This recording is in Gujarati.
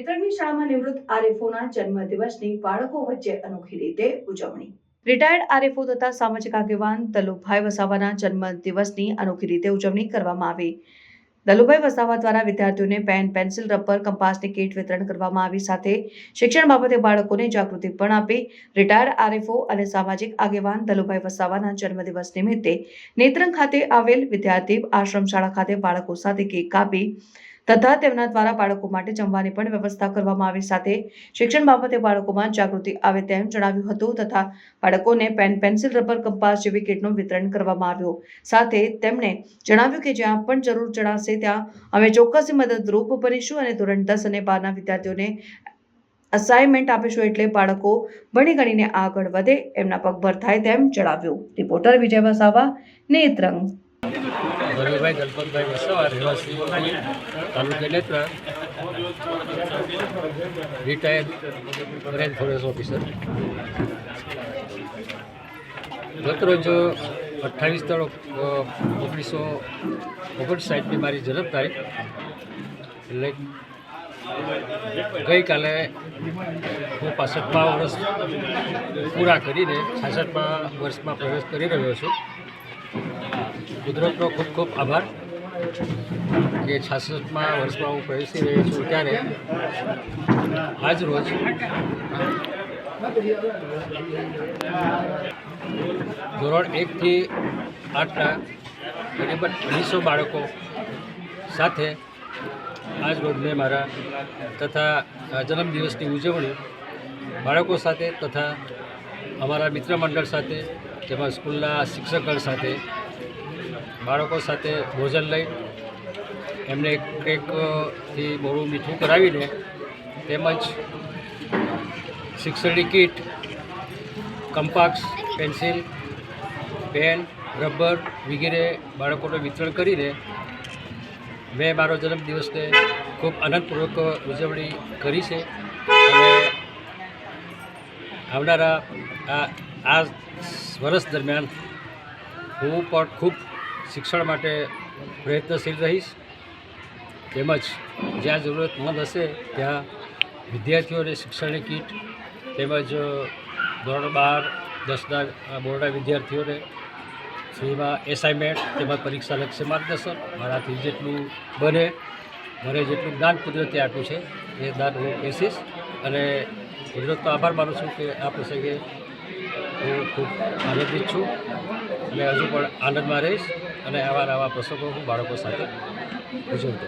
શાળામાં નિવૃત્ત આરએફઓના જન્મદિવસની બાળકો વચ્ચે અનોખી રીતે ઉજવણી. રિટાયર્ડ આરએફઓ તથા સામાજિક આગેવાન દલુભાઈ વસાવાના જન્મદિવસની અનોખી રીતે ઉજવણી કરવામાં આવી. દલુભાઈ વસાવા દ્વારા વિદ્યાર્થીઓને પેન, પેન્સિલ, રબર, કંપાસની કીટ વિતરણ કરવામાં આવી સાથે શિક્ષણ બાબતે બાળકોને જાગૃતિ પણ આપી. રિટાયર્ડ આરએફઓ અને સામાજિક આગેવાન દલુભાઈ વસાવાના જન્મદિવસ નિમિત્તે નેત્રંગ ખાતે આવેલ વિદ્યાર્થી આશ્રમ શાળા ખાતે બાળકો સાથે કેક કાપી તથા તેમના દ્વારા બાળકો માટે જમવાની પણ વ્યવસ્થા કરવામાં આવી સાથે શિક્ષણ બાબતે બાળકોમાં જાગૃતિ આવે તેમ જણાવ્યું હતું તથા બાળકોને પેન, પેન્સિલ, રબર કંપાસ જેવી કીટનું વિતરણ કરવામાં આવ્યું. સાથે તેમણે જણાવ્યું કે જ્યાં પણ જરૂર જણાશે ત્યાં અમે ચોક્કસ મદદરૂપ બનીશું અને ધોરણ દસ અને બારના વિદ્યાર્થીઓને અસાઇનમેન્ટ આપીશું એટલે બાળકો ભણી ગણીને આગળ વધે, એમના પગભર થાય તેમ જણાવ્યું. રિપોર્ટર વિજય વસાવા નેત્રંગ ધનુભાઈ ગણપતભાઈ વસાવા, રહેવાસી તાલુકે Netra. Retired range forest officer ગતરોજ અઠ્ઠાવીસ તારો ઓગણીસો ઓગણસાઠની મારી જન્મ તારીખ. એટલે ગઈકાલે હું પાસઠમાં વર્ષ પૂરા કરીને છાસઠમાં વર્ષમાં પ્રવેશ કરી રહ્યો છું. કુદરતનો ખૂબ ખૂબ આભાર કે છાસઠમાં વર્ષમાં હું પ્રવેશી રહ્યો છું ત્યારે આજ રોજ ધોરણ એકથી આઠના તકરીબન અઢીસો બાળકો સાથે આજ રોજ મેં મારા તથા જન્મદિવસની ઉજવણી બાળકો સાથે તથા અમારા મિત્ર મંડળ સાથે તેમાં સ્કૂલના શિક્ષકગણ સાથે બાળકો સાથે ભોજન લઈ એમને કેકથી મોડું મીઠું કરાવીને તેમજ શિક્ષણની kit compass pencil, pen, rubber વગેરે બાળકોને વિતરણ કરીને મેં મારો જન્મદિવસને ખૂબ આનંદપૂર્વક ઉજવણી કરી છે અને આવનારા આ વર્ષ દરમિયાન હું પણ ખૂબ શિક્ષણ માટે પ્રયત્નશીલ રહીશ. તેમજ જ્યાં જરૂરતમંદ હશે ત્યાં વિદ્યાર્થીઓને શિક્ષણની કીટ તેમજ ધોરણ બાર દસના બોર્ડના વિદ્યાર્થીઓને ફ્રીમાં એસાઇનમેન્ટ તેમજ પરીક્ષા પરીક્ષાલક્ષી માર્ગદર્શન મારાથી જેટલું બને, મને જેટલું જ્ઞાન કુદરતે આપ્યું છે એ જ્ઞાન હું બેસીશ. અને કુદરતનો આભાર માનું છું કે આ પ્રસંગે હું ખૂબ આનંદિત છું. અને હજુ પણ આનંદમાં રહીશ. અને આવા નવા પ્રસંગો હું બાળકો સાથે ઉજવતો